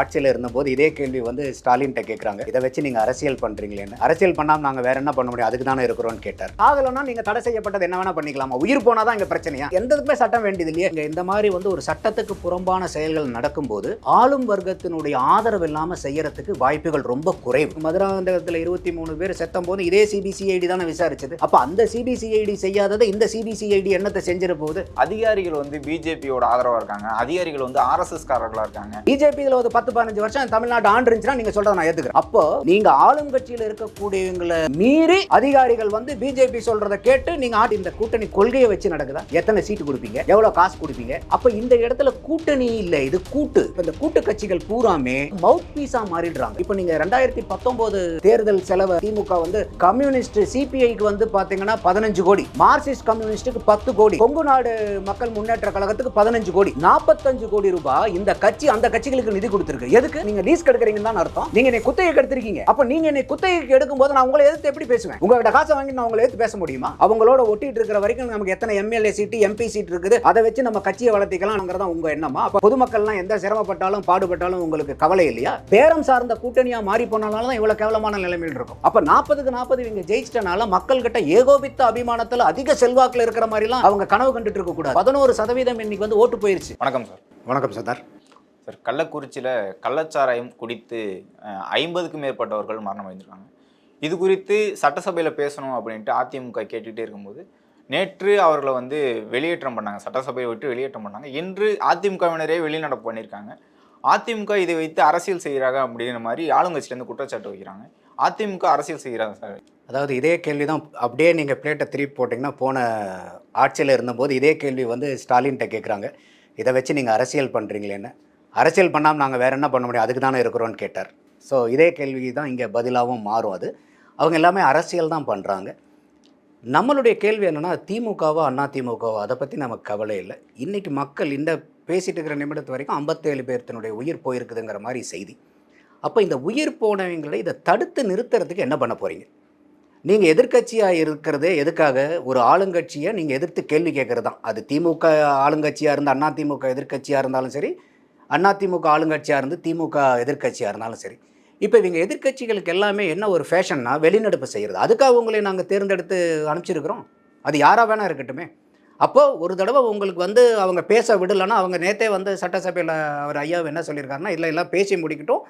ஆட்சியில் இருந்தபோது இதே கேள்வி வந்து ஸ்டாலின்கிட்ட கேட்குறாங்க இதை வச்சு நீங்கள் அரசியல் பண்ணுறீங்களேன்னு அரசியல் பண்ணாமல் நாங்கள் வேற என்ன பண்ண முடியும்? அதுக்கு தானே இருக்கிறோம்னு கேட்டார். ஆகலைன்னா நீங்கள் தடை செய்யப்பட்டது என்ன வேணா பண்ணிக்கலாமா? உயிர் போனால் தான் இங்கே பிரச்சனையா? எந்ததுக்குமே சட்டம் வேண்டியது இல்லையா. இங்கே இந்த மாதிரி வந்து ஒரு சட்டத்துக்கு புறம்பான செயல்கள் நடக்கும்போது ஆளும் வர்க்கத்தினுடைய ஆதரவு இல்லாமல் செய்யறதுக்கு வாய்ப்புகள் ரொம்ப குறைவு. மதுராந்தகத்தில் இருபத்தி மூணு பேர் செத்தம் போது இதே சிபிசிஐடி தானே விசாரிச்சது. அப்போ அந்த சிபிசிஐடி செய்யாததை இந்த சிபிசிஐடி என்னத்தை செஞ்சிட போகுது? அதிகாரிகள் வந்து பிஜேபியோட ஆதரவா இருக்காங்க. அதிகாரிகள் வந்து ஆர்எஸ்எஸ் காரர்களா இருக்காங்க. பிஜேபியில் ஒரு பத்து பதினஞ்சு வருஷம் தமிழ்நாடு ஆண்டு இருந்துச்சுன்னா நீங்க சொல்றதை நான் ஏத்துக்கிறேன். அப்போ நீங்க ஆளும் கட்சியில் இருக்கக்கூடியவங்களை மீறி அதிகாரிகள் வந்து பிஜேபி சொல்றதை கேட்டு நீங்க ஆட்டு இந்த கூட்டணி கொள்கையை வச்சு நடக்குதா? எத்தனை சீட்டு கொடுப்பீங்க? எவ்வளவு காசு கொடுப்பீங்க? அப்ப இந்த இடத்துல கூட்டணி இல்ல இது கூட்டு. இந்த கூட்டு கட்சிகள் பூராமே மவுத் பீஸா மாறிடுறாங்க. இப்போ நீங்க ரெண்டாயிரத்தி பத்தொன்பது தேர்தல் செலவு திமுக வந்து கம்யூனிஸ்ட் சிபிஐக்கு வந்து பாத்தீங்கன்னா பதினஞ்சு கோடி. மார்க்சிஸ்ட் கம்யூனிஸ்டுக்கு பத்து கோடி. கொங்கு நாடு மக்கள் முன்னேற்ற கழகத்துக்கு பதினஞ்சு கோடி. நாற்பத்தஞ்சு கோடி ரூபாய் இந்த கட்சி அந்த கட்சிகளுக்கு நிதி கொடுத்திருக்கு. எதுக்கு? நீங்க லீஸ் கெடுக்குறீங்கன்னு தான் அர்த்தம். நீங்க என்னை குத்தகைக்கு எடுத்திருக்கீங்க. அப்ப நீங்க என்னை குத்தகைக்கு எடுக்கும் போது நான் உங்களை எதிர்த்து எப்படி பேசுவேன்? உங்ககிட்ட காசை வாங்கி நான் உங்களை எதிர்த்து பேச முடியுமா? அவங்களோட ஒட்டிட்டு இருக்கிற வரைக்கும் நமக்கு எத்தனை எம்எல்ஏ சீட்டு எம்பி சீட் இருக்குது? அதை வச்சு நம்ம கட்சியை வளர்த்திக்கலாம்ங்கிறதா உங்க எண்ணமா? அப்ப பொதுமக்கள்லாம் எந்த சிரமப்பட்டாலும் பாடுபட்டாலும் உங்களுக்கு கவலை இல்லையா? பேரம் சார்ந்த கூட்டணியா மாறி போனாலும் தான் இவ்வளவு கேவலமான நிலைமையில் இருக்கும். அப்ப நாற்பதுக்கு நாற்பது இவங்க ஜெயிச்சிட்டனால மக்கள் கிட்ட ஏகோபித்த அபிமானத்துல அதிக செல்வாக்குல இருக்கிற மாதிரிலாம் அவங்க கனவு கண்டுட்டு இருக்க கூடாது. பதினோரு சதவீதம் இன்னைக்கு வந்து ஓட்டு போயிருச்சு. வணக்கம் சார். வணக்கம் சர்தார் சார் கள்ளக்குறிச்சியில் கள்ளச்சாராயம் குடித்து ஐம்பதுக்கும் மேற்பட்டவர்கள் மரணம் அடைந்திருக்காங்க. இது குறித்து சட்டசபையில் பேசணும் அப்படின்ட்டு அதிமுக கேட்டுக்கிட்டே இருக்கும்போது நேற்று அவர்களை வந்து வெளியேற்றம் பண்ணாங்க. சட்டசபையை விட்டு வெளியேற்றம் பண்ணாங்க. இன்று அதிமுகவினரே வெளிநடப்பு பண்ணியிருக்காங்க. அதிமுக இதை வைத்து அரசியல் செய்கிறாங்க அப்படிங்கிற மாதிரி ஆளுங்கட்சியிலேருந்து குற்றச்சாட்டு வைக்கிறாங்க. அதிமுக அரசியல் செய்கிறாங்க சார். அதாவது இதே கேள்வி தான் அப்படியே நீங்கள் பிளேட்டை திருப்பி போட்டிங்கன்னா போன ஆட்சியில் இருந்தபோது இதே கேள்வி வந்து ஸ்டாலின்கிட்ட கேட்குறாங்க. இதை வச்சு நீங்கள் அரசியல் பண்ணுறீங்களேன்னு அரசியல் பண்ணாமல் நாங்கள் வேறு என்ன பண்ண முடியும்? அதுக்கு தானே இருக்கிறோன்னு கேட்டார். ஸோ இதே கேள்வி தான் இங்கே பதிலாகவும் மாறும் அது. அவங்க எல்லாமே அரசியல் தான் பண்ணுறாங்க நம்மளுடைய கேள்வி என்னென்னா திமுகவோ அண்ணா திமுகவோ அதை பற்றி நமக்கு கவலை இல்லை. இன்றைக்கி மக்கள் இந்த பேசிகிட்டு இருக்கிற நிமிடத்து வரைக்கும் ஐம்பத்தேழு பேர்த்தினுடைய உயிர் போயிருக்குதுங்கிற மாதிரி செய்தி. அப்போ இந்த உயிர் போனவங்களை இதை தடுத்து நிறுத்துறதுக்கு என்ன பண்ண போகிறீங்க நீங்கள் எதிர்க்கட்சியாக இருக்கிறதே எதுக்காக? ஒரு ஆளுங்கட்சியை நீங்கள் எதிர்த்து கேள்வி கேட்குறது தான் அது திமுக ஆளுங்கட்சியாக இருந்தால் அண்ணா திமுக எதிர்க்கட்சியாக இருந்தாலும் சரி அண்ணா திமுக ஆளுங்கட்சியாக இருந்து திமுக எதிர்க்கட்சியாக இருந்தாலும் சரி. இப்போ இவங்க எதிர்க்கட்சிகளுக்கு எல்லாமே என்ன ஒரு ஃபேஷன்னா வெளிநடப்பு செய்கிறது அதுக்காக உங்களை நாங்கள் தேர்ந்தெடுத்து அனுப்பிச்சிருக்கிறோம்? அது யாராக வேணா இருக்கட்டுமே. அப்போது ஒரு தடவை உங்களுக்கு வந்து அவங்க பேச விடலைன்னா அவங்க நேத்தே வந்து சட்டசபையில் அவர் ஐயா என்ன சொல்லியிருக்காருன்னா இல்லை எல்லாம் பேசி முடிக்கட்டும்.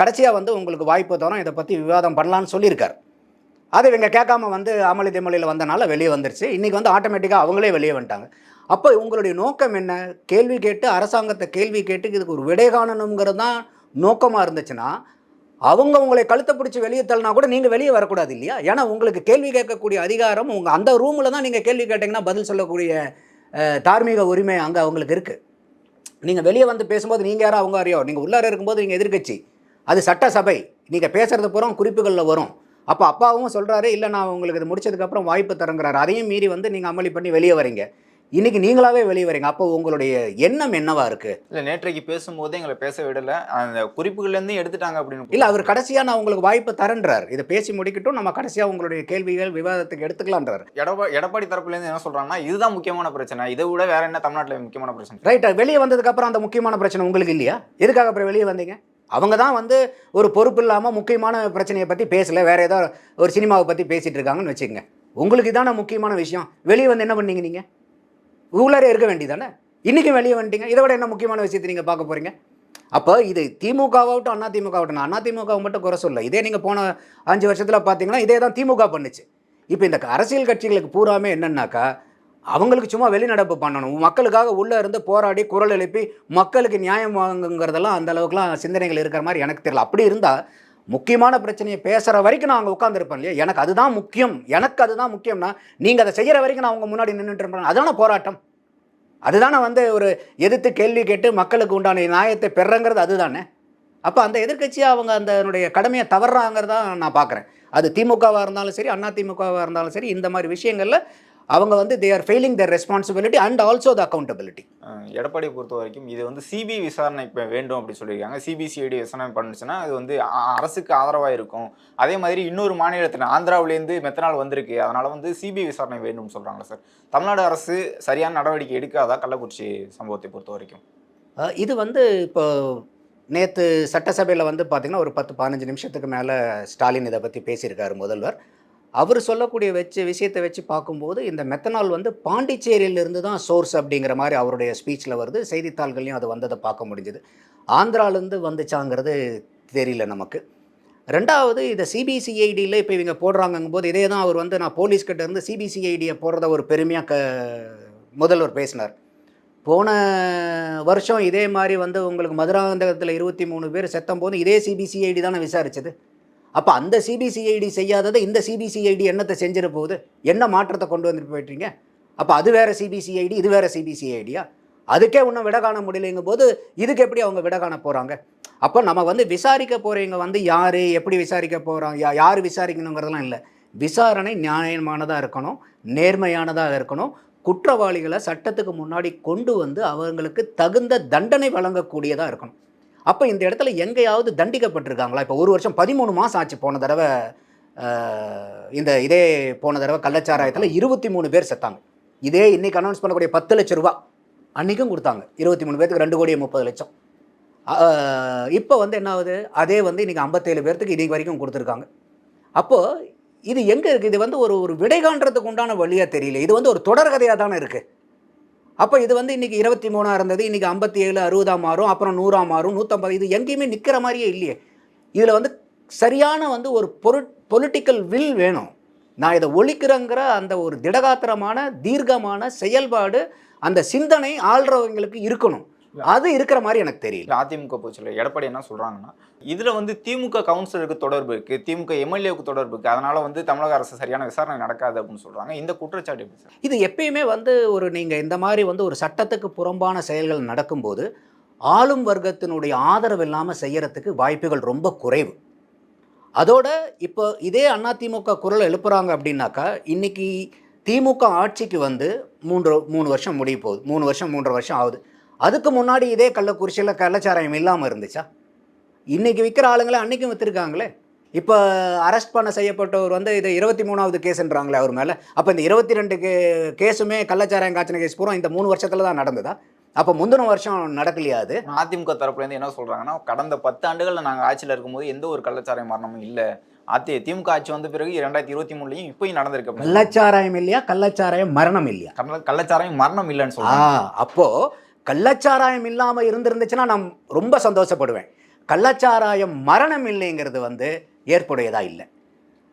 கடைசியாக வந்து உங்களுக்கு வாய்ப்பு தரோம். இதை பற்றி விவாதம் பண்ணலான்னு சொல்லியிருக்காரு. அது இவங்க கேட்காம வந்து அமளி திமளியில் வந்தனால வெளியே வந்துருச்சு. இன்றைக்கி வந்து ஆட்டோமேட்டிக்காக அவங்களே வெளியே வந்துட்டாங்க. அப்போ உங்களுடைய நோக்கம் என்ன? கேள்வி கேட்டு அரசாங்கத்தை கேள்வி கேட்டு இதுக்கு ஒரு விடை காணணுங்கிறது தான் நோக்கமாக இருந்துச்சுன்னா அவங்க உங்களை கழுத்தை பிடிச்சி வெளியே தள்ளினா கூட நீங்கள் வெளியே வரக்கூடாது இல்லையா? ஏன்னா உங்களுக்கு கேள்வி கேட்கக்கூடிய அதிகாரம் உங்கள் அந்த ரூமில் தான் நீங்கள் கேள்வி கேட்டிங்கன்னா பதில் சொல்லக்கூடிய தார்மீக உரிமை அங்கே அவங்களுக்கு இருக்குது நீங்கள் வெளியே வந்து பேசும்போது நீங்கள் யாரோ அவங்க அறியோ நீங்கள் உள்ளார இருக்கும்போது நீங்கள் எதிர்க்கட்சி. அது சட்டசபை. நீங்கள் பேசுகிறது பூரா குறிப்புகளில் வரும். அப்போ அப்பாவும் சொல்கிறாரு இல்லை நான் உங்களுக்கு இது முடிச்சதுக்கப்புறம் வாய்ப்பு தரங்கிறாரு. அதையும் மீறி வந்து நீங்கள் அமளி பண்ணி வெளியே வரீங்க. இன்னைக்கு நீங்களாவே வெளியே வரீங்க. அப்போ உங்களுடைய எண்ணம் என்னவா இருக்கு? இல்லை நேற்றைக்கு பேசும்போது எங்களை பேச விடலை. அந்த குறிப்புகள்லேருந்து எடுத்துட்டாங்க அப்படின்னு இல்லை அவர் கடைசியாக நான் உங்களுக்கு வாய்ப்பு தரேன்றார். இதை பேசி முடிக்கட்டும். நம்ம கடைசியாக உங்களுடைய கேள்விகள் விவாதத்துக்கு எடுத்துக்கலான்றார். எடப்பா எடப்பாடி தரப்புலேருந்து என்ன சொல்கிறாங்கன்னா இதுதான் முக்கியமான பிரச்சனை. இதை விட வேற என்ன தமிழ்நாட்டில் முக்கியமான பிரச்சனை? ரைட் வெளியே வந்ததுக்கப்புறம் அந்த முக்கியமான பிரச்சனை உங்களுக்கு இல்லையா? எதுக்காக அப்புறம் வெளியே வந்தீங்க? அவங்க தான் வந்து ஒரு பொறுப்பு இல்லாமல் முக்கியமான பிரச்சனையை பற்றி பேசல. வேற ஏதோ ஒரு சினிமாவை பற்றி பேசிட்டு இருக்காங்கன்னு வச்சுக்கோங்க. உங்களுக்கு இதான முக்கியமான விஷயம். வெளியே வந்து என்ன பண்ணீங்க நீங்கள் உள்ளாரே இருக்க வேண்டியதானே? இன்றைக்கும் வெளியே வந்துட்டீங்க. இதை விட என்ன முக்கியமான விஷயத்தை நீங்கள் பார்க்க போகிறீங்க அப்போ இது திமுகவாகட்டும் அண்ணா திமுகவாகட்டும். நான் அண்ணா திமுக மட்டும் குறை சொல்ல. இதே நீங்கள் போன அஞ்சு வருஷத்தில் பார்த்தீங்கன்னா இதே தான் திமுக பண்ணுச்சு. இப்போ இந்த அரசியல் கட்சிகளுக்கு பூராமே என்னன்னாக்கா அவங்களுக்கு சும்மா வெளிநடப்பு பண்ணணும். மக்களுக்காக உள்ளே இருந்து போராடி குரல் எழுப்பி மக்களுக்கு நியாயம் வாங்குங்கிறதெல்லாம் அந்த அளவுக்குலாம் சிந்தனைகள் இருக்கிற மாதிரி எனக்கு தெரியல. அப்படி இருந்தால் முக்கியமான பிரச்சனையை பேசுகிற வரைக்கும் நான் அங்கே உட்காந்துருப்பேன் இல்லையா? எனக்கு அதுதான் முக்கியம். எனக்கு அதுதான் முக்கியம்னா நீங்கள் அதை செய்கிற வரைக்கும் நான் அவங்க முன்னாடி நின்றுட்டு இருப்பேன். அதுதானே போராட்டம். அதுதானே வந்து ஒரு எதிர்த்து கேள்வி கேட்டு மக்களுக்கு உண்டான நியாயத்தை பெறங்கிறது அதுதானே? அப்போ அந்த எதிர்க்கட்சியாக அவங்க அதனுடைய கடமையை தவறாங்கிறதா நான் பார்க்குறேன் அது திமுகவாக இருந்தாலும் சரி அண்ணா திமுகவாக இருந்தாலும் சரி இந்த மாதிரி விஷயங்களில் அவங்க வந்து they are failing their responsibility and also the accountability uh எடப்பாடியை பொறுத்த வரைக்கும் இது வந்து சிபிஐ விசாரணை இப்போ வேண்டும் அப்படி சொல்லியிருக்காங்க. சிபிசிஐடி விசாரணை பண்ணுச்சுன்னா அது வந்து அரசுக்கு ஆதரவாக இருக்கும். அதே மாதிரி இன்னொரு மாநிலத்தில் ஆந்திராவிலேருந்து மெத்தனால் வந்திருக்கு. அதனால வந்து சிபிஐ விசாரணை வேண்டும்னு சொல்கிறாங்க சார்? தமிழ்நாடு அரசு சரியான நடவடிக்கை எடுக்காதா கள்ளக்குறிச்சி சம்பவத்தை பொறுத்த வரைக்கும்? இது வந்து இப்போ நேற்று சட்டசபையில் வந்து பார்த்திங்கன்னா ஒரு பத்து பதினஞ்சு நிமிஷத்துக்கு மேலே ஸ்டாலின் இதை பற்றி பேசியிருக்காரு முதல்வர். அவர் சொல்லக்கூடிய வச்சு விஷயத்தை வச்சு பார்க்கும்போது இந்த மெத்தனால் வந்து பாண்டிச்சேரியிலிருந்து தான் சோர்ஸ் அப்படிங்கிற மாதிரி அவருடைய ஸ்பீச்சில் வருது. செய்தித்தாள்கள்லையும் அது வந்ததை பார்க்க முடிஞ்சுது. ஆந்திராலேருந்து வந்துச்சாங்கிறது தெரியல நமக்கு. ரெண்டாவது இதை சிபிசிஐடியில் இப்போ இவங்க போடுறாங்கங்கும் போது இதே தான் அவர் வந்து நான் போலீஸ்கிட்ட இருந்து சிபிசிஐடியை போடுறத ஒரு பெருமையாக க முதல்வர் பேசினார். போன வருஷம் இதே மாதிரி வந்து உங்களுக்கு மதுராந்தகத்தில் இருபத்தி மூணு பேர் செத்தம் போது இதே சிபிசிஐடி தானே விசாரிச்சது? அப்போ அந்த சிபிசிஐடி செய்யாததை இந்த சிபிசிஐடி என்னத்தை செஞ்சிட போகுது? என்ன மாற்றத்தை கொண்டு வந்துட்டு போயிட்டீங்க? அப்போ அது வேறு சிபிசிஐடி இது வேறு சிபிசிஐடியா அதுக்கே இன்னும் விட காண முடியலைங்கும் போது இதுக்கு எப்படி அவங்க விட காண போகிறாங்க அப்போ நம்ம வந்து விசாரிக்க போகிறவங்க வந்து யார் எப்படி விசாரிக்க போகிறாங்க யா யார் விசாரிக்கணுங்கிறதெல்லாம் இல்லை. விசாரணை நியாயமானதாக இருக்கணும் நேர்மையானதாக இருக்கணும். குற்றவாளிகளை சட்டத்துக்கு முன்னாடி கொண்டு வந்து அவங்களுக்கு தகுந்த தண்டனை வழங்கக்கூடியதாக இருக்கணும். அப்போ இந்த இடத்துல எங்கேயாவது தண்டிக்கப்பட்டிருக்காங்களா? இப்போ ஒரு வருஷம் பதிமூணு மாதம் ஆச்சு. போன தடவை இந்த இதே போன தடவை கள்ளச்சாராயத்தில் இருபத்தி மூணு பேர் செத்தாங்க. இதே இன்னைக்கு அனௌன்ஸ் பண்ணக்கூடிய பத்து லட்ச ரூபா அன்றைக்கும் கொடுத்தாங்க. இருபத்தி மூணு பேர்த்துக்கு ரெண்டு கோடியே முப்பது லட்சம். இப்போ வந்து என்ன ஆகுது? அதே வந்து இன்றைக்கி ஐம்பத்தேழு பேர்த்துக்கு இன்றைக்கு வரைக்கும் கொடுத்துருக்காங்க. அப்போது இது எங்கே இருக்குது இது வந்து ஒரு ஒரு விடை காண்றதுக்கு உண்டான வழியாக தெரியல. இது வந்து ஒரு தொடர்கதையாக தானே இருக்குது அப்போ இது வந்து இன்றைக்கி இருபத்தி மூணாக இருந்தது இன்றைக்கி ஐம்பத்தி ஏழு அறுபதாக மாறும் அப்புறம் நூறாக மாறும் நூற்றம்பது இது எங்கேயுமே நிற்கிற மாதிரியே இல்லையே. இதில் வந்து சரியான வந்து ஒரு பொரு பொலிட்டிக்கல் வில் வேணும். நான் இதை ஒழிக்கிறேங்கிற அந்த ஒரு திடகாத்திரமான தீர்க்கமான செயல்பாடு அந்த சிந்தனை ஆள்றவங்களுக்கு இருக்கணும். அது இருக்கிற மாதிரி எனக்கு தெரியல. அதிமுக போச்சு எடப்பாடி என்ன சொல்றாங்கன்னா இதுல வந்து திமுக கவுன்சிலருக்கு தொடர்பு இருக்கு திமுக எம்எல்ஏவுக்கு தொடர்பு இருக்கு. அதனால வந்து தமிழக அரசு சரியான விசாரணை நடக்காது அப்படின்னு சொல்றாங்க. இந்த குற்றச்சாட்டு எப்படி இது எப்பயுமே வந்து ஒரு நீங்கள் இந்த மாதிரி வந்து ஒரு சட்டத்துக்கு புறம்பான செயல்கள் நடக்கும்போது ஆளும் வர்க்கத்தினுடைய ஆதரவு இல்லாமல் செய்யறதுக்கு வாய்ப்புகள் ரொம்ப குறைவு. அதோட இப்போ இதே அதிமுக குரல் எழுப்புறாங்க அப்படின்னாக்கா இன்னைக்கு திமுக ஆட்சிக்கு வந்து மூன்று மூணு வருஷம் முடிய போகுது மூணு வருஷம் மூன்றரை வருஷம் ஆகுது. அதுக்கு முன்னாடி இதே கள்ளக்குறிச்சியில் கள்ளச்சாராயம் இல்லாமல் இருந்துச்சா? இன்னைக்கு விற்கிற ஆளுங்களே அன்றைக்கும் விற்றுருக்காங்களே இப்போ அரெஸ்ட் பண்ண செய்யப்பட்டவர் வந்து இது இருபத்தி மூணாவது கேஸ்ன்றாங்களே அவர் மேலே. அப்போ இந்த இருபத்தி ரெண்டு கே கேஸுமே கள்ளச்சாராயம் காய்ச்சின கேஸ் பூரா இந்த மூணு வருஷத்தில் தான் நடந்ததா? அப்போ முந்தின வருஷம் நடக்கலையா அது? அதிமுக தரப்புல இருந்து என்ன சொல்றாங்கன்னா கடந்த பத்து ஆண்டுகள்ல நாங்க ஆட்சியில இருக்கும்போது எந்த ஒரு கள்ளச்சாராய மரணமும் இல்ல. அதி திமுக ஆட்சி வந்த பிறகு இரண்டாயிரத்தி இருபத்தி மூணுலயும் இப்பயும் நடந்திருக்கு கள்ளச்சாராயம் இல்லையா? கள்ளச்சாராயம் மரணம் இல்லையா? கள்ள- கள்ளச்சாராயம் மரணம் இல்லைன்னு ஆ சொல்றாங்க அப்போ கள்ளச்சாராயம் இல்லாமல் இருந்திருந்துச்சுன்னா நான் ரொம்ப சந்தோஷப்படுவேன். கள்ளச்சாராயம் மரணம் இல்லைங்கிறது வந்து ஏற்புடையதாக இல்லை.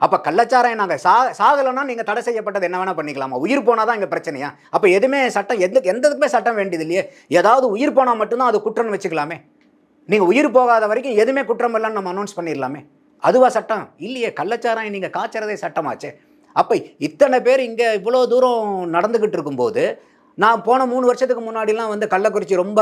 அப்போ கள்ளச்சாராயம் நாங்கள் சா சாகலைன்னா நீங்கள் தடை செய்யப்பட்டது என்ன வேணால் பண்ணிக்கலாமா? உயிர் போனால் தான் இங்கே பிரச்சனையா? அப்போ எதுவுமே சட்டம் எந்த எந்ததுக்குமே சட்டம் வேண்டியது இல்லையே? ஏதாவது உயிர் போனால் மட்டும்தான் அது குற்றம்னு வச்சுக்கலாமே? நீங்கள் உயிர் போகாத வரைக்கும் எதுவுமே குற்றம் இல்லைன்னு நம்ம அனௌன்ஸ் பண்ணிடலாமே? அதுவா சட்டம்? இல்லையே கள்ளச்சாராயம் நீங்கள் காய்ச்சறதே சட்டமாச்சே. அப்போ இத்தனை பேர் இங்கே இவ்வளோ தூரம் நடந்துக்கிட்டு இருக்கும்போது நான் போன மூணு வருஷத்துக்கு முன்னாடிலாம் வந்து கள்ளக்குறிச்சி ரொம்ப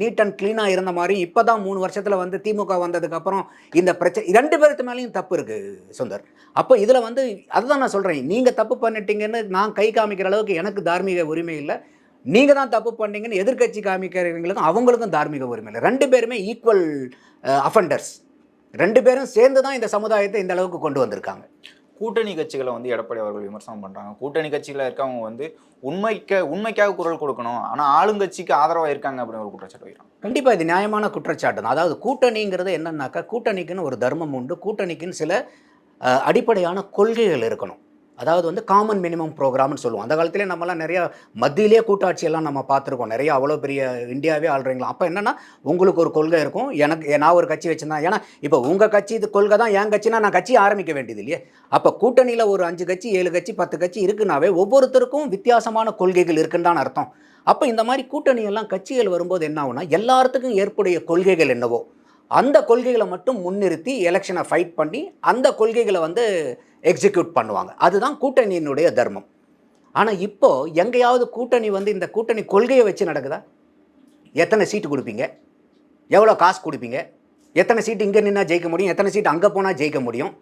நீட் அண்ட் க்ளீனாக இருந்த மாதிரி இப்போ தான் மூணு வருஷத்தில் வந்து திமுக வந்ததுக்கப்புறம் இந்த பிரச்சனை ரெண்டு பேருக்கு மேலேயும் தப்பு இருக்குது சுந்தர். அப்போ இதில் வந்து அதுதான் நான் சொல்கிறேன் நீங்கள் தப்பு பண்ணிட்டீங்கன்னு நான் கை காமிக்கிற அளவுக்கு எனக்கு தார்மீக உரிமை இல்லை. நீங்கள் தான் தப்பு பண்ணீங்கன்னு எதிர்க்கட்சி காமிக்கிறவங்களுக்கும் அவங்களுக்கும் தார்மீக உரிமை இல்லை. ரெண்டு பேருமே ஈக்குவல் அஃபண்டர்ஸ் ரெண்டு பேரும் சேர்ந்து தான் இந்த சமுதாயத்தை இந்த அளவுக்கு கொண்டு வந்திருக்காங்க. கூட்டணி கட்சிகளை வந்து எடப்பாடி அவர்கள் விமர்சனம் பண்ணுறாங்க கூட்டணி கட்சியில இருக்கவங்க வந்து உண்மைக்க உண்மைக்காக குரல் கொடுக்கணும். ஆனால் ஆளுங்கட்சிக்கு ஆதரவாக இருக்காங்க அப்படின்னு ஒரு குற்றச்சாட்டு வைக்கிறாங்க. கண்டிப்பாக இது நியாயமான குற்றச்சாட்டு தான். அதாவது கூட்டணிங்கிறது என்னன்னாக்கா கூட்டணிக்குன்னு ஒரு தர்மம் உண்டு. கூட்டணிக்குன்னு சில அடிப்படையான கொள்கைகள் இருக்கணும். அதாவது வந்து காமன் மினிமம் ப்ரோக்ராம்னு சொல்லுவோம். அந்த காலத்திலே நம்மலாம் நிறைய மத்தியிலே கூட்டாட்சியெல்லாம் நம்ம பார்த்துருக்கோம். நிறைய அவ்வளோ பெரிய இந்தியாவே ஆள்றீங்களா? அப்போ என்னென்னா உங்களுக்கு ஒரு கொள்கை இருக்கும். எனக்கு நான் ஒரு கட்சி வச்சுருந்தேன் ஏன்னா இப்போ உங்கள் கட்சி இது கொள்கை தான். என் கட்சினா நான் கட்சி ஆரம்பிக்க வேண்டியது இல்லையே. அப்போ கூட்டணியில் ஒரு அஞ்சு கட்சி ஏழு கட்சி பத்து கட்சி இருக்குனாவே ஒவ்வொருத்தருக்கும் வித்தியாசமான கொள்கைகள் இருக்குன்னு தான் அர்த்தம். அப்போ இந்த மாதிரி கூட்டணியெல்லாம் கட்சிகள் வரும்போது என்ன ஆகுனா எல்லாத்துக்கும் ஏற்புடைய கொள்கைகள் என்னவோ அந்த கொள்கைகளை மட்டும் முன்னிறுத்தி எலெக்ஷனை ஃபைட் பண்ணி அந்த கொள்கைகளை வந்து எக்ஸிக்யூட் பண்ணுவாங்க. அதுதான் கூட்டணியினுடைய தர்மம். ஆனால் இப்போ எங்கேயாவது கூட்டணி வந்து இந்த கூட்டணி கொள்கையை வச்சு நடக்குதா? எத்தனை சீட்டு கொடுப்பீங்க? எவ்வளோ காசு கொடுப்பீங்க? எத்தனை சீட்டு இங்கே நின்னா ஜெயிக்க முடியும்? எத்தனை சீட்டு அங்கே போனால் ஜெயிக்க முடியும்?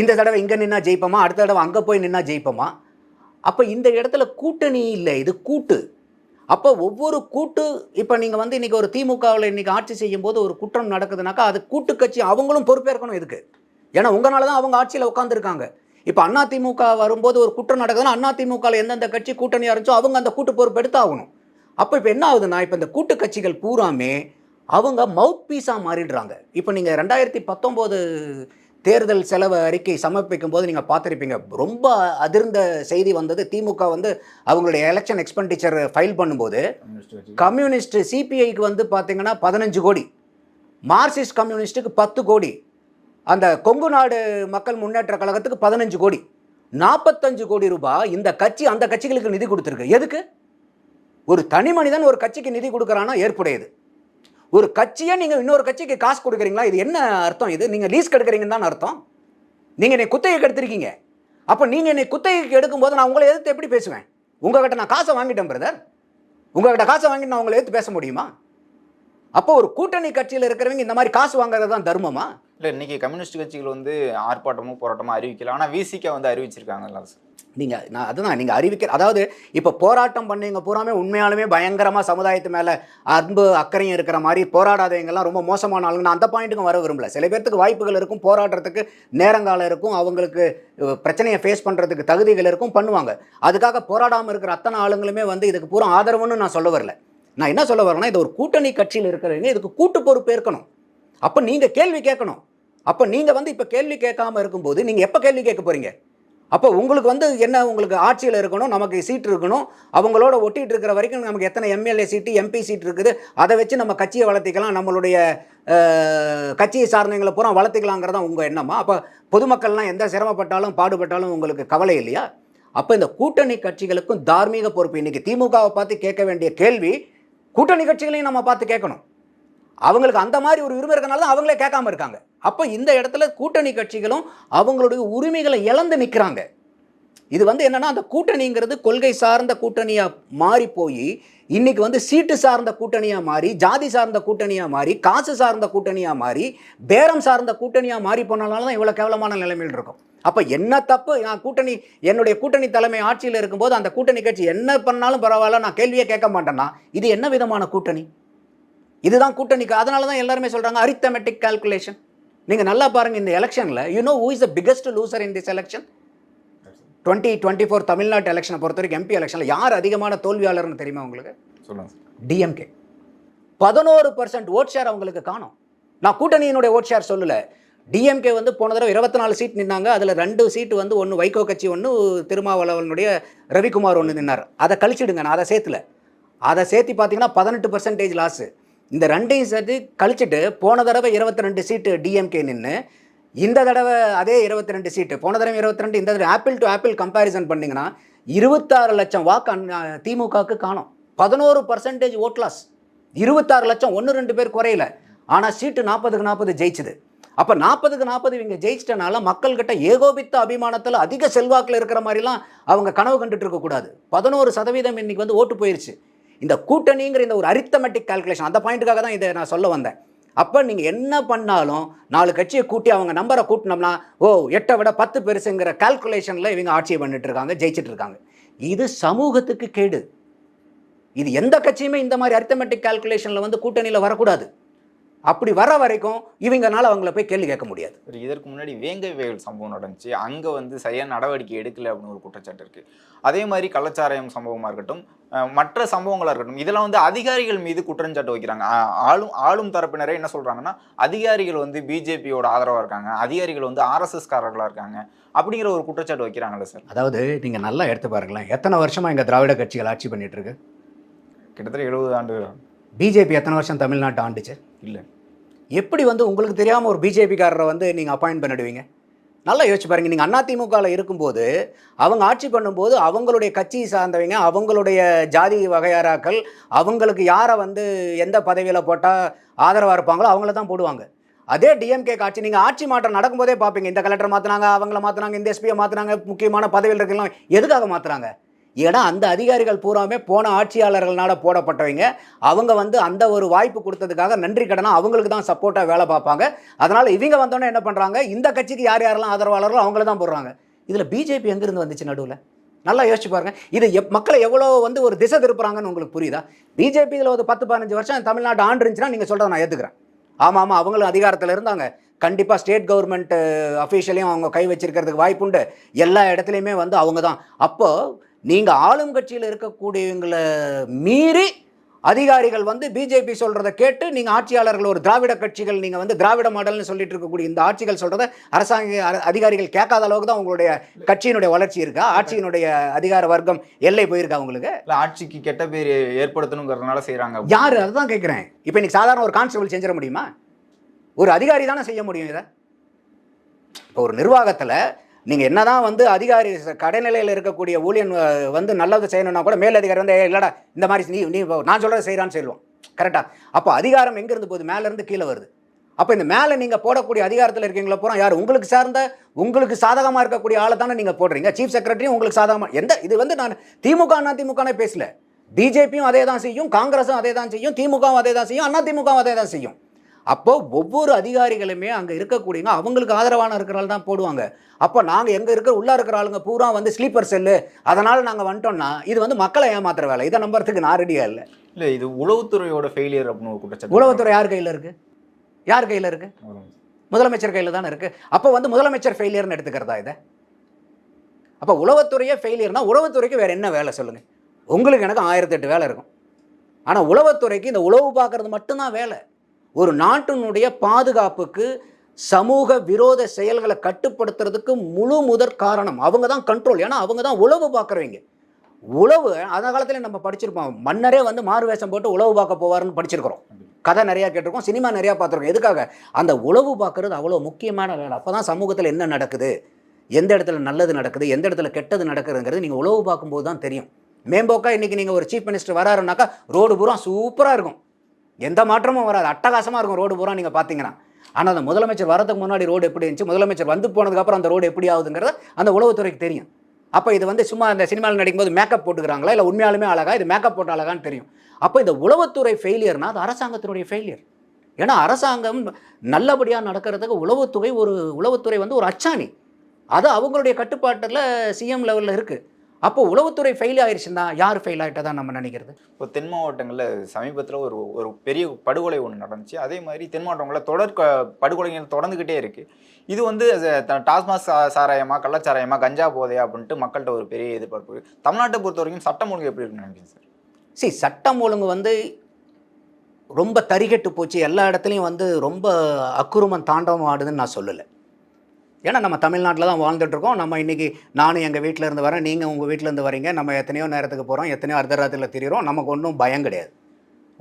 இந்த தடவை இங்கே நின்னா ஜெயிப்போமா? அடுத்த தடவை அங்கே போய் நின்னா ஜெயிப்போமா? அப்போ இந்த இடத்துல கூட்டணி இல்லை. இது கூட்டு. அப்போ ஒவ்வொரு கூட்டு இப்போ நீங்கள் வந்து இன்றைக்கி ஒரு திமுகவில் இன்றைக்கி ஆட்சி செய்யும் போது ஒரு குற்றம் நடக்குதுனாக்கா அது கூட்டு கட்சி அவங்களும் பொறுப்பேற்கணும் இதுக்கு ஏன்னா உங்களால தான் அவங்க ஆட்சியில் உட்காந்துருக்காங்க இப்போ அண்ணா திமுக வரும்போது ஒரு குற்றம் நடக்குதுன்னா அண்ணா திமுகவில் எந்தெந்த கட்சி கூட்டணியாக இருந்துச்சோ அவங்க அந்த கூட்டு பொறுப்பு எடுத்தாகணும். அப்போ இப்போ என்ன ஆகுதுன்னா இப்போ இந்த கூட்டு கட்சிகள் பூராமே அவங்க மவுத் பீஸாக மாறிடுறாங்க. இப்போ நீங்கள் ரெண்டாயிரத்தி பத்தொம்போது தேர்தல் செலவு அறிக்கை சமர்ப்பிக்கும் போது நீங்கள் பார்த்துருப்பீங்க. ரொம்ப அதிர்ந்த செய்தி வந்தது. திமுக வந்து அவங்களுடைய எலெக்ஷன் எக்ஸ்பெண்டிச்சர் ஃபைல் பண்ணும்போது கம்யூனிஸ்ட் சிபிஐக்கு வந்து பார்த்தீங்கன்னா பதினஞ்சு கோடி. மார்க்சிஸ்ட் கம்யூனிஸ்ட்டுக்கு பத்து கோடி. அந்த கொங்கு நாடு மக்கள் முன்னேற்ற கழகத்துக்கு பதினஞ்சு கோடி. நாற்பத்தஞ்சு கோடி ரூபாய் இந்த கட்சி அந்த கட்சிகளுக்கு நிதி கொடுத்துருக்கு. எதுக்கு? ஒரு தனி மனிதன் ஒரு கட்சிக்கு நிதி கொடுக்குறான்னா ஏற்புடையது. ஒரு கட்சியை நீங்கள் இன்னொரு கட்சிக்கு காசு கொடுக்குறீங்களா? இது என்ன அர்த்தம் இது? நீங்கள் லீஸ் கெடுக்குறீங்கன்னு தான் அர்த்தம். நீங்கள் என்னை குத்தகைக்கு எடுத்திருக்கீங்க. அப்போ நீங்கள் என்னை குத்தகைக்கு எடுக்கும்போது நான் உங்களை எதிர்த்து எப்படி பேசுவேன்? உங்ககிட்ட நான் காசை வாங்கிட்டேன் பிரதர் உங்ககிட்ட காசை வாங்கிட்டு நான் உங்களை எதிர்த்து பேச முடியுமா? அப்போ ஒரு கூட்டணி கட்சியில் இருக்கிறவங்க இந்த மாதிரி காசு வாங்குறது தான் தர்மமா? இல்லை இன்னைக்கு கம்யூனிஸ்ட் கட்சிகள் வந்து ஆர்ப்பாட்டமும் போராட்டமும் அறிவிக்கல. ஆனால் விசிக வந்து அறிவிச்சிருக்காங்கல்ல சார் நீங்கள் நான் அதுதான் நீங்கள் அறிவிக்கிற அதாவது இப்போ போராட்டம் பண்ணீங்க பூராமே உண்மையாலுமே பயங்கரமாக சமுதாயத்து மேலே அன்பு அக்கறையும் இருக்கிற மாதிரி போராடாதவங்கெல்லாம் ரொம்ப மோசமான ஆளுங்க. நான் அந்த பாயிண்ட்டுக்கும் வர விரும்பல. சில பேர்த்துக்கு வாய்ப்புகள் இருக்கும் போராடுறதுக்கு நேரங்காலம் இருக்கும் அவங்களுக்கு பிரச்சனையை ஃபேஸ் பண்ணுறதுக்கு தகுதிகள் இருக்கும் பண்ணுவாங்க. அதுக்காக போராடாமல் இருக்கிற அத்தனை ஆளுங்களுமே வந்து இதுக்கு பூரா ஆதரவுன்னு நான் சொல்ல வரல. நான் என்ன சொல்ல வரேன்னா இது ஒரு கூட்டணி கட்சியில் இருக்கிறவங்க இதுக்கு கூட்டு பொறுப்பு ஏற்கணும். அப்போ நீங்கள் கேள்வி கேட்கணும். அப்போ நீங்கள் வந்து இப்போ கேள்வி கேட்காம இருக்கும்போது நீங்கள் எப்போ கேள்வி கேட்க போகிறீங்க அப்போ உங்களுக்கு வந்து என்ன உங்களுக்கு ஆட்சியில் இருக்கணும்? நமக்கு சீட் இருக்கணும். அவங்களோட ஒட்டிகிட்டு இருக்கிற வரைக்கும் நமக்கு எத்தனை எம்எல்ஏ சீட்டு எம்பி சீட் இருக்குது? அதை வச்சு நம்ம கட்சியை வளர்த்திக்கலாம். நம்மளுடைய கட்சியை சார்ந்தவங்களை பூரா வளர்த்திக்கலாங்கிறதான் உங்கள் எண்ணமா? அப்போ பொதுமக்கள்லாம் எந்த சிரமப்பட்டாலும் பாடுபட்டாலும் உங்களுக்கு கவலை இல்லையா? அப்போ இந்த கூட்டணி கட்சிகளுக்கும் தார்மீக பொறுப்பு. இன்னைக்கு திமுகவை பார்த்து கேட்க வேண்டிய கேள்வி கூட்டணி கட்சிகளையும் நம்ம பார்த்து கேட்கணும். அவங்களுக்கு அந்த மாதிரி ஒரு உரிமை இருக்கனால தான் அவங்களே கேட்காம இருக்காங்க. அப்போ இந்த இடத்துல கூட்டணி கட்சிகளும் அவங்களுடைய உரிமைகளை இழந்து நிற்கிறாங்க இது வந்து என்னன்னா அந்த கூட்டணிங்கிறது கொள்கை சார்ந்த கூட்டணியாக மாறி போய் இன்னைக்கு வந்து சீட்டு சார்ந்த கூட்டணியாக மாறி ஜாதி சார்ந்த கூட்டணியாக மாறி காசு சார்ந்த கூட்டணியாக மாறி பேரம் சார்ந்த கூட்டணியாக மாறி போனாலும் தான் இவ்வளோ கேவலமான நிலைமையில் இருக்கும். அப்போ என்ன தப்பு? நான் கூட்டணி என்னுடைய கூட்டணி தலைமை ஆட்சியில் இருக்கும்போது அந்த கூட்டணி கட்சி என்ன பண்ணாலும் பரவாயில்ல நான் கேள்வியே கேட்க மாட்டேன்னா இது என்ன விதமான கூட்டணி? இதுதான் கூட்டணிக்கு அதனால தான் எல்லாருமே சொல்கிறாங்க அரித்தமெட்டிக் கால்குலேஷன் நீங்க நல்லா பாருங்க இந்த எலெக்ஷன்ல. You know who is the biggest loser in this election twenty twenty four தமிழ்நாட்டு எலெக்ஷனை பொறுத்த வரைக்கும் எம்பி எலெக்ஷனில் யார் அதிகமான தோல்வியாளர்னு தெரியுமா உங்களுக்கு? சொல்லுங்கள் டிஎம்கே பதினோரு பர்சன்ட் ஓட் ஷேர் அவங்களுக்கு காணும். நான் கூட்டணியினுடைய ஓட் ஷேர் சொல்லல. டிஎம்கே வந்து போன தடவை இருபத்தி நாலு சீட் நின்னாங்க. அதில் ரெண்டு சீட்டு வந்து ஒன்று வைகோ கட்சி ஒன்று திருமாவளவனுடைய ரவிக்குமார் ஒன்று நின்னார். அதை கழிச்சிடுங்க நான் அதை சேர்த்துல. அதை சேர்த்து பார்த்தீங்கன்னா பதினெட்டு பர்சன்டேஜ் லாஸு இந்த ரெண்டையும் சேர்த்து கழிச்சிட்டு போன தடவை இருபத்தி ரெண்டு சீட்டு டிஎம்கே நின்று இந்த தடவை அதே இருபத்தி ரெண்டு சீட்டு. போன தடவை இருபத்தி ரெண்டு இந்த தடவை ஆப்பிள் டு ஆப்பிள் கம்பேரிசன் பண்ணிங்கன்னா இருபத்தாறு லட்சம் வாக்கு அண்ணா- திமுகவுக்கு காணும். பதினோரு பர்சன்டேஜ் ஓட் லாஸ் இருபத்தாறு லட்சம் ஒன்று ரெண்டு பேர் குறையல. ஆனால் சீட்டு நாற்பதுக்கு நாற்பது ஜெயிச்சுது. அப்போ நாற்பதுக்கு நாற்பது இவங்க ஜெயிச்சிட்டனால மக்கள்கிட்ட ஏகோபித்த அபிமானத்தில் அதிக செல்வாக்கில் இருக்கிற மாதிரிலாம் அவங்க கனவு கண்டுட்டு இருக்கக்கூடாது பதினோரு சதவீதம் இன்னைக்கு வந்து ஓட்டு போயிருச்சு. இந்த கூட்டணிங்கிற இந்த ஒரு அரித்தமெட்டிக் கால்குலேஷன் அந்த பாயிண்ட்டுக்காக தான் இதை நான் சொல்ல வந்தேன். அப்போ நீங்கள் என்ன பண்ணாலும் நாலு கட்சியை கூட்டி அவங்க நம்பரை கூட்டினோம்னா ஓ எட்டை விட பத்து பெருசுங்கிற கால்குலேஷனில் இவங்க ஆட்சியை பண்ணிட்டு இருக்காங்க ஜெயிச்சிட்டு இருக்காங்க. இது சமூகத்துக்கு கேடு. இது எந்த கட்சியுமே இந்த மாதிரி அரித்தமெட்டிக் கால்குலேஷனில் வந்து கூட்டணியில் வரக்கூடாது. அப்படி வர வரைக்கும் இவங்கனால அவங்கள போய் கேள்வி கேட்க முடியாது. இதற்கு முன்னாடி வேங்கை வயல் சம்பவம் நடந்துச்சு. அங்கே வந்து சரியான நடவடிக்கை எடுக்கல அப்படின்னு ஒரு குற்றச்சாட்டு இருக்கு. அதே மாதிரி கள்ளச்சாராயம் சம்பவமா இருக்கட்டும் மற்ற சம்பவங்களா இருக்கட்டும் இதெல்லாம் வந்து அதிகாரிகள் மீது குற்றச்சாட்டு வைக்கிறாங்க. ஆளும் ஆளும் தரப்பினரே என்ன சொல்றாங்கன்னா அதிகாரிகள் வந்து பிஜேபியோட ஆதரவா இருக்காங்க. அதிகாரிகள் வந்து ஆர்எஸ்எஸ் காரர்களா இருக்காங்க. அப்படிங்கிற ஒரு குற்றச்சாட்டு வைக்கிறாங்கல்ல சார். அதாவது நீங்கள் நல்லா எடுத்து பாருங்களேன். எத்தனை வருஷமாக எங்கள் திராவிட கட்சிகள் ஆட்சி பண்ணிட்டு இருக்கு? கிட்டத்தட்ட எழுபது ஆண்டு பிஜேபி எத்தனை வருஷம் தமிழ்நாட்டை ஆண்டுச்சு? இல்லை. எப்படி வந்து உங்களுக்கு தெரியாமல் ஒரு பிஜேபிக்காரரை வந்து நீங்கள் அப்பாயிண்ட் பண்ணிடுவீங்க? நல்லா யோசிச்சு பாருங்கள் நீங்கள் அதிமுகவில் இருக்கும்போது அவங்க ஆட்சி பண்ணும்போது அவங்களுடைய கட்சியை சார்ந்தவங்க அவங்களுடைய ஜாதி வகையாராக்கள் அவங்களுக்கு யாரை வந்து எந்த பதவியில் போட்டால் ஆதரவாக இருப்பாங்களோ அவங்கள தான் போடுவாங்க. அதே டிஎம்கே ஆட்சி நீங்கள் ஆட்சி மாற்றம் நடக்கும்போதே பார்ப்பீங்க. இந்த கலெக்டர் மாற்றினாங்க அவங்கள மாற்றினாங்க இந்த எஸ்பியை மாற்றினாங்க முக்கியமான பதவியில் இருக்கலாம் எதுக்காக மாற்றுறாங்க ஏன்னா அந்த அதிகாரிகள் பூராமே போன ஆட்சியாளர்களால் போடப்பட்டவங்க. அவங்க வந்து அந்த ஒரு வாய்ப்பு கொடுத்ததுக்காக நன்றி கடனாக அவங்களுக்கு தான் சப்போர்ட்டாக வேலை பார்ப்பாங்க. அதனால் இவங்க வந்தோடனே என்ன பண்ணுறாங்க இந்த கட்சிக்கு யார் யாரெல்லாம் ஆதரவாளர்களோ அவங்கள தான் போடுறாங்க. இதில் பிஜேபி எங்கேருந்து வந்துச்சு நடுவில்? நல்லா யோசிச்சு பாருங்க. இது எப் மக்களை எவ்வளோ வந்து ஒரு திசை திருப்புறாங்கன்னு உங்களுக்கு புரியுதா? பிஜேபி இதில் ஒரு பத்து பதினஞ்சு வருஷம் தமிழ்நாடு ஆண்டு இருந்துச்சுன்னா நீங்கள் சொல்கிறத நான் ஏற்றுக்கிறேன் ஆமாம் ஆமாம் அவங்களும் அதிகாரத்தில் இருந்தாங்க. கண்டிப்பாக ஸ்டேட் கவர்மெண்ட் அஃபீஷியலையும் அவங்க கை வச்சிருக்கிறதுக்கு வாய்ப்புண்டு. எல்லா இடத்துலையுமே வந்து அவங்க தான். அப்போது நீங்கள் ஆளும் கட்சியில் இருக்கக்கூடியவங்களை மீறி அதிகாரிகள் வந்து பிஜேபி சொல்றதை கேட்டு நீங்க ஆட்சியாளர்கள் ஒரு திராவிட கட்சிகள் நீங்க வந்து திராவிட மாடல்னு சொல்லிட்டு இருக்கக்கூடிய இந்த ஆட்சிகள் சொல்றதை அரசாங்க அதிகாரிகள் கேட்காத அளவுக்கு தான் உங்களுடைய கட்சியினுடைய வளர்ச்சி இருக்கா? ஆட்சியினுடைய அதிகார வர்க்கம் எல்லை போயிருக்கா உங்களுக்கு? இல்ல ஆட்சிக்கு கெட்ட பேர் ஏற்படுத்தணுங்கிறதுனால செய்றாங்க. யாரு? அதுதான் கேட்குறேன். இப்போ இன்னைக்கு சாதாரண ஒரு கான்ஸ்டபிள் செஞ்சிட முடியுமா? ஒரு அதிகாரி தானே செய்ய முடியும் இதை? இப்போ ஒரு நிர்வாகத்தில் நீங்கள் என்ன தான் வந்து அதிகாரி கடைநிலையில் இருக்கக்கூடிய ஊழியன் வந்து நல்லது செய்யணும்னா கூட மேலதிகாரி வந்து இல்லைடா இல்லடா இந்த மாதிரி நீ நீ நான் சொல்கிறத செய்கிறான்னு சொல்லுவோம் கரெக்டாக அப்போ அதிகாரம் எங்கேருந்து போகுது? மேலேருந்து கீழே வருது. அப்போ இந்த மேலே நீங்கள் போடக்கூடிய அதிகாரத்தில் இருக்கீங்களா பூரா யார்? உங்களுக்கு சார்ந்த உங்களுக்கு சாதகமாக இருக்கக்கூடிய ஆளை தானே நீங்கள் போடுறீங்க. சீஃப் செக்ரட்டரியும் உங்களுக்கு சாதகமாக எந்த இது வந்து நான் திமுக அண்ணா திமுகனே பேசல பிஜேபியும் அதே தான் செய்யும் காங்கிரஸும் அதே தான் செய்யும் திமுகவும் அதே தான் செய்யும் அண்ணா திமுகவும் அதே தான் செய்யும். அப்போ ஒவ்வொரு அதிகாரிகளுமே அங்கே இருக்கக்கூடியவங்க அவங்களுக்கு ஆதரவான இருக்கிறாள் தான் போடுவாங்க. அப்போ நாங்கள் எங்கே இருக்கிற உள்ளே இருக்கிற ஆளுங்க பூரா வந்து ஸ்லீப்பர் செல்லு அதனால் நாங்கள் வந்துட்டோம்னா இது வந்து மக்களை ஏமாத்துற வேலை. இதை நம்புறதுக்கு நான் ரெடியாக இல்லை. இல்ல இது உளவுத்துறையோட ஃபெயிலியர் அப்படின்னு ஒரு குற்றச்சாட்டு உளவுத்துறை யார் கையில் இருக்கு? யார் கையில் இருக்கு? வரும். முதலமைச்சர் கையில் தானே இருக்கு. அப்போ வந்து முதலமைச்சர் ஃபெயிலியர்னு எடுத்துக்கிறதா இதை? அப்போ உளவுத்துறையே ஃபெயிலியர்னா உளவுத்துறைக்கு வேற என்ன வேலை சொல்லுங்க? உங்களுக்கு எனக்கு ஆயிரத்தி எட்டு வேலை இருக்கும். ஆனால் உளவுத்துறைக்கு இந்த உளவு பார்க்கறது மட்டும்தான் வேலை. ஒரு நாட்டினுடைய பாதுகாப்புக்கு சமூக விரோத செயல்களை கட்டுப்படுத்துறதுக்கு முழு முதற் காரணம். அவங்க தான் கண்ட்ரோல் ஏன்னா அவங்க தான் உளவு பார்க்குறவங்க. உளவு அந்த காலத்தில் நம்ம படிச்சிருப்போம். மன்னரே வந்து மாறு வேஷம் போட்டு உளவு பார்க்க போவாருன்னு படிச்சிருக்கிறோம். கதை நிறையா கேட்டிருக்கோம் சினிமா நிறையா பார்த்துருக்கோம். எதுக்காக? அந்த உளவு பார்க்குறது அவ்வளோ முக்கியமான வேலை. அப்போ தான் சமூகத்தில் என்ன நடக்குது? எந்த இடத்துல நல்லது நடக்குது? எந்த இடத்துல கெட்டது நடக்குதுங்கிறது நீங்கள் உளவு பார்க்கும்போது தான் தெரியும். மேம்போக்கா இன்றைக்கி நீங்கள் ஒரு சீஃப் மினிஸ்டர் வராருனாக்கா ரோடு பூரா சூப்பராக இருக்கும். எந்த மாற்றமும் வராது. அட்டகாசமாக இருக்கும் ரோடு பூரா நீங்கள் பார்த்தீங்கன்னா ஆனால் அந்த முதலமைச்சர் வரதுக்கு முன்னாடி ரோடு எப்படி இருந்துச்சு? முதலமைச்சர் வந்து போனதுக்கப்புறம் அந்த ரோடு எப்படி ஆகுதுங்கிறது அந்த உளவுத்துறைக்கு தெரியும். அப்போ இது வந்து சும்மா அந்த சினிமாவில் நடிக்கும்போது மேக்கப் போட்டுக்கிறாங்களா? இல்லை உண்மையாலுமே அழகா? இது மேக்கப் போட்ட அழகான்னு தெரியும். அப்போ இந்த உளவுத்துறை ஃபெயிலியர்னால் அது அரசாங்கத்தினுடைய ஃபெயிலியர் ஏன்னா அரசாங்கம் நல்லபடியாக நடக்கிறதுக்கு உளவுத்துறை ஒரு உளவுத்துறை வந்து ஒரு அச்சாணி. அது அவங்களுடைய கட்டுப்பாட்டில் சிஎம் லெவலில் இருக்குது அப்போ உளவுத்துறை ஃபெயில் ஆயிடுச்சுன்னா யார் ஃபெயில் ஆகிட்டதா நம்ம நினைக்கிறது? இப்போ தென் மாவட்டங்களில் சமீபத்தில் ஒரு ஒரு பெரிய படுகொலை ஒன்று நடந்துச்சு. அதே மாதிரி தென் மாவட்டங்களில் தொடர் படுகொலைகள் தொடர்ந்துக்கிட்டே இருக்கு. இது வந்து டாஸ்மாக் சா சாராயமா கள்ளச்சாராயமா கஞ்சா போதையா அப்படின்ட்டு மக்கள்கிட்ட ஒரு பெரிய எதிர்பார்ப்பு. தமிழ்நாட்டை பொறுத்த வரைக்கும் சட்டம் ஒழுங்கு எப்படி இருக்குன்னு நினைக்கிறேன் சார்? சரி சட்டம் ஒழுங்கு வந்து ரொம்ப தறிகெட்டு போச்சு. எல்லா இடத்துலையும் வந்து ரொம்ப அக்குருமம் தாண்டவம் ஆடுதுன்னு நான் சொல்லலை. ஏன்னா நம்ம தமிழ்நாட்டில் தான் வாழ்ந்துட்டுருக்கோம். நம்ம இன்றைக்கி நானும் எங்கள் வீட்டில் இருந்து வரேன். நீங்கள் உங்கள் வீட்டில் இருந்து வரீங்க. நம்ம எத்தனையோ நேரத்துக்கு போகிறோம் எத்தனையோ அர்த்தராத்திரியில் திரிகிறோம் நமக்கு ஒன்றும் பயம் கிடையாது.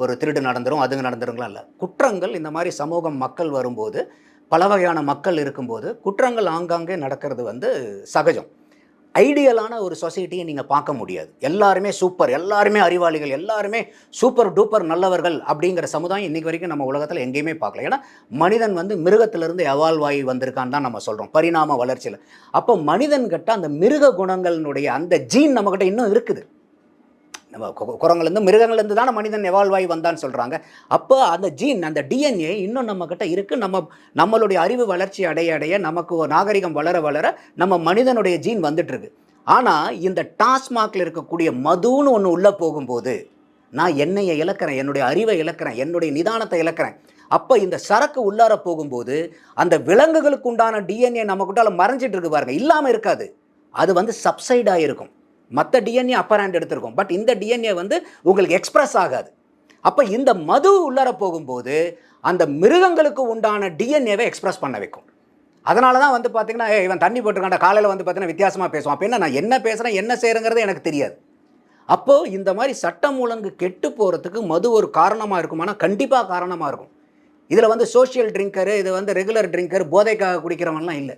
ஒரு திருடு நடந்துடும் அதுங்க நடந்துருங்களா இல்லை. குற்றங்கள் இந்த மாதிரி சமூகம் மக்கள் வரும்போது பல வகையான மக்கள் இருக்கும்போது குற்றங்கள் ஆங்காங்கே நடக்கிறது வந்து சகஜம். ஐடியலான ஒரு சொசைட்டியை நீங்கள் பார்க்க முடியாது. எல்லாருமே சூப்பர் எல்லாருமே அறிவாளிகள் எல்லாருமே சூப்பர் டூப்பர் நல்லவர்கள் அப்படிங்கிற சமுதாயம் இன்றைக்கி வரைக்கும் நம்ம உலகத்தில் எங்கேயுமே பார்க்கல. ஏன்னா மனிதன் வந்து மிருகத்திலிருந்து எவால்வ் ஆகி வந்திருக்கான்னு தான் நம்ம சொல்கிறோம் பரிணாம வளர்ச்சியில். அப்போ மனிதன்கிட்ட அந்த மிருக குணங்களினுடைய அந்த ஜீன் நம்மக்கிட்ட இன்னும் இருக்குது. குரங்குலேருந்து மிருகங்கள்லேருந்து தானே மனிதன் எவால்வ் ஆகி வந்தான்னு சொல்கிறாங்க அப்போ அந்த ஜீன் அந்த டிஎன்ஏ இன்னும் நம்மக்கிட்ட இருக்குது நம்ம நம்மளுடைய அறிவு வளர்ச்சி அடைய அடைய நமக்கு நாகரிகம் வளர வளர நம்ம மனிதனுடைய ஜீன் வந்துட்டுருக்கு. ஆனால் இந்த டாஸ்மாகில் இருக்கக்கூடிய மதுன்னு ஒன்று உள்ளே போகும்போது நான் என்னையை இழக்கிறேன் என்னுடைய அறிவை இழக்கிறேன் என்னுடைய நிதானத்தை இழக்கிறேன். அப்போ இந்த சரக்கு உள்ளார போகும்போது அந்த விலங்குகளுக்கு உண்டான டிஎன்ஏ நமக்குட்டால மறைஞ்சிட்டு இருக்கு பாருங்க. இல்லாமல் இருக்காது. அது வந்து சப்சைடாக இருக்கும் மற்ற டிஎன்ஏ அப்பர் ஹேண்ட் எடுத்திருக்கோம். பட் இந்த டிஎன்ஏ வந்து உங்களுக்கு எக்ஸ்பிரஸ் ஆகாது. அப்போ இந்த மது உள்ளார போகும்போது அந்த மிருகங்களுக்கு உண்டான டிஎன்ஏவை எக்ஸ்பிரஸ் பண்ண வைக்கும். அதனால தான் வந்து பார்த்தீங்கன்னா இவன் தண்ணி போட்டிருக்கான்டா காலையில் வந்து பார்த்தீங்கன்னா வித்தியாசமாக பேசுவான். அப்போ என்ன நான் என்ன பேசுகிறேன் என்ன செய்கிறேங்கிறது எனக்கு தெரியாது. அப்போது இந்த மாதிரி சட்டம் ஒழுங்கு கெட்டு போகிறதுக்கு மது ஒரு காரணமாக இருக்குமானா கண்டிப்பாக காரணமாக இருக்கும். இதில் வந்து சோஷியல் ட்ரிங்கரு இது வந்து ரெகுலர் ட்ரிங்கர் போதைக்காக குடிக்கிறவன்லாம் இல்லை.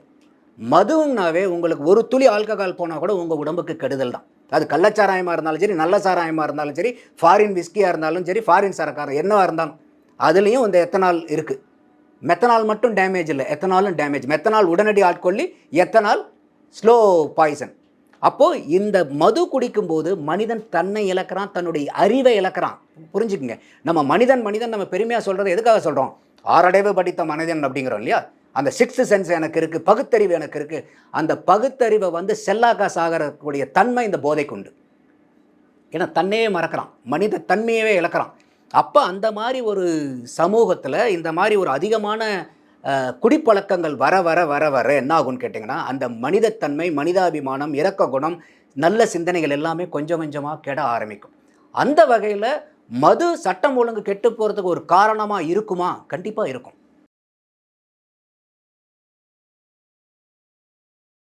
மதுன்னாவே உங்களுக்கு ஒரு துளி ஆல்கஹால் போனால் கூட உங்கள் உடம்புக்கு கெடுதல் தான். அது கள்ளச்சாராயமாக இருந்தாலும் சரி நல்ல சாராயமாக இருந்தாலும் சரி ஃபாரின் விஸ்கியாக இருந்தாலும் சரி ஃபாரின் சரக்காரம் என்னவாக இருந்தாலும் அதுலேயும் இந்த எத்தனால் இருக்குது மெத்தனால் மட்டும் டேமேஜ் இல்லை எத்தனாலும் டேமேஜ் மெத்தனால் உடனடி ஆட்கொள்ளி எத்தனால் ஸ்லோ பாய்சன் அப்போது இந்த மது குடிக்கும்போது மனிதன் தன்னை இழக்கிறான் தன்னுடைய அறிவை இழக்கிறான். புரிஞ்சுக்குங்க. நம்ம மனிதன் மனிதன் நம்ம பெருமையாக சொல்கிறது எதுக்காக சொல்கிறோம் ஆறடைவு படித்த மனிதன் அப்படிங்கிறோம் இல்லையா? அந்த சிக்ஸ்த் சென்ஸ் எனக்கு இருக்குது பகுத்தறிவு எனக்கு இருக்குது அந்த பகுத்தறிவை வந்து செல்லாக்கா சாகரக்கூடிய தன்மை இந்த போதைக்கு உண்டு. ஏன்னா தன்னையே மறக்கிறான். மனித தன்மையவே இழக்கிறான். அப்போ அந்த மாதிரி ஒரு சமூகத்தில் இந்த மாதிரி ஒரு அதிகமான குடிப்பழக்கங்கள் வர வர வர வர என்ன ஆகும்னு கேட்டிங்கன்னா அந்த மனிதத்தன்மை மனிதாபிமானம் இரக்க குணம் நல்ல சிந்தனைகள் எல்லாமே கொஞ்சம் கொஞ்சமாக கெட ஆரம்பிக்கும். அந்த வகையில் மது சட்டம் ஒழுங்கு கெட்டு போகிறதுக்கு ஒரு காரணமாக இருக்குமா? கண்டிப்பாக இருக்கும்.